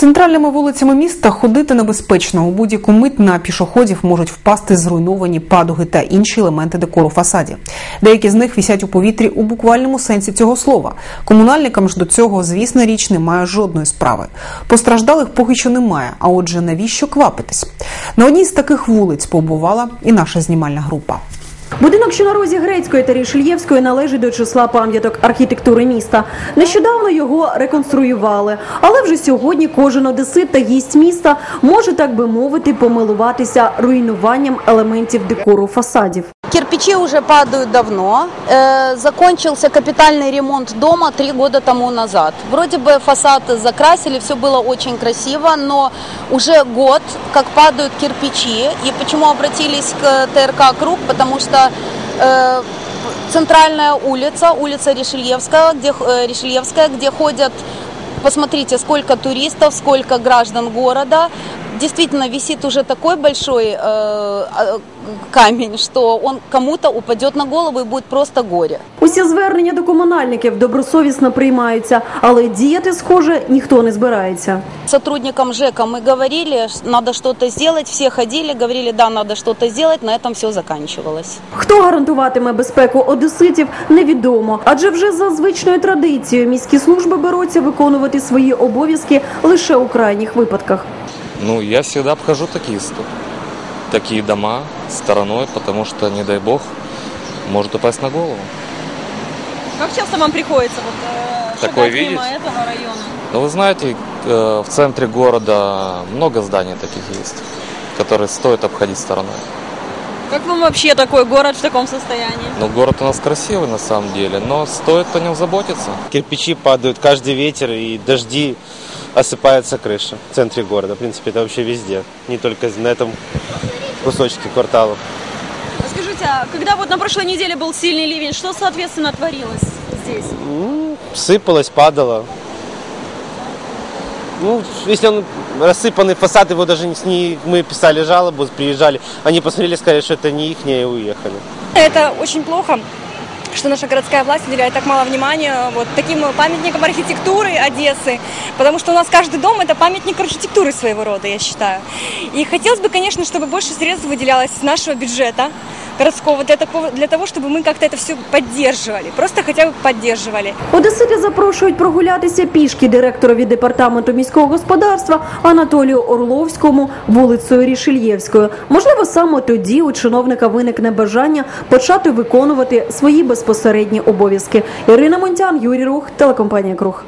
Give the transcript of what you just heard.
Центральними вулицями міста ходити небезпечно. У будь-яку мить на пішоходів можуть впасти зруйновані падуги та інші елементи декору фасадів. Деякі з них вісять у повітрі у буквальному сенсі цього слова. Комунальникам ж до цього, звісно, річ немає жодної справи. Постраждалих поки що немає. А отже, навіщо квапитись? На одній з таких вулиць побувала і наша знімальна група. Будинок, що на розі Грецької та Рішельєвської, належить до числа пам'яток архітектури міста. Нещодавно його реконструювали, але вже сьогодні кожен одесит та гість міста може, так би мовити, помилуватися руйнуванням елементів декору фасадів. Кирпичи уже падают давно. Э, закончился капитальный ремонт дома три года тому назад. Вроде бы фасад закрасили, все было очень красиво, но уже год, как падают кирпичи. И почему обратились к ТРК «Круг»? Потому что э, центральная улица, улица Решельевская, где, э, Решельевская, где ходят Посмотрите, сколько туристов, сколько граждан города Действительно, висит уже такой большой э, э, камень, что он кому-то упадет на голову и будет просто горе. Усі звернення до комунальників добросовісно приймаються, але діяти, схоже, ніхто не збирається. Сотрудникам ЖЭКа мы говорили, ш- надо что-то сделать, все ходили, говорили, да, надо что-то сделать, на этом все заканчивалось. Хто гарантуватиме безпеку одеситів, невідомо. Адже вже за звичною традицією міські служби беруться виконувати свої обов'язки лише у крайніх випадках. Ну, я всегда обхожу такие, такие дома стороной, потому что, не дай бог, может упасть на голову. Как часто вам приходится вот, э, Такое шагать мимо видеть? этого района? Но вы знаете, э, в центре города много зданий таких есть, которые стоит обходить стороной. Как вам вообще такой город в таком состоянии? Но город у нас красивый на самом деле, но стоит о нем заботиться. Кирпичи падают каждый ветер и дожди осыпается крыша в центре города. В принципе, это вообще везде, не только на этом кусочке кварталов. Скажите, а когда вот на прошлой неделе был сильный ливень, что, соответственно, творилось здесь? Ну, сыпалось, падало. Ну, если он рассыпанный фасад, его даже не- мы писали жалобу, приезжали, они посмотрели, сказали, что это не их, и уехали. Это очень плохо, что наша городская власть уделяет так мало внимания вот таким памятникам архитектуры Одессы, потому что у нас каждый дом это памятник архитектуры своего рода, я считаю. И хотелось бы, конечно, чтобы больше средств выделялось с нашего бюджета городского для того, для того, чтобы мы как-то это все поддерживали, просто хотя бы поддерживали. Одесити запрошують прогулятися пішки директорові департаменту міського господарства Анатолію Орловському вулицею Рішельєвською. Можливо, саме тоді у чиновника виникне бажання почати виконувати свої безпосередні обов'язки. Ірина Монтян, Юрій Рух, телекомпанія Круг.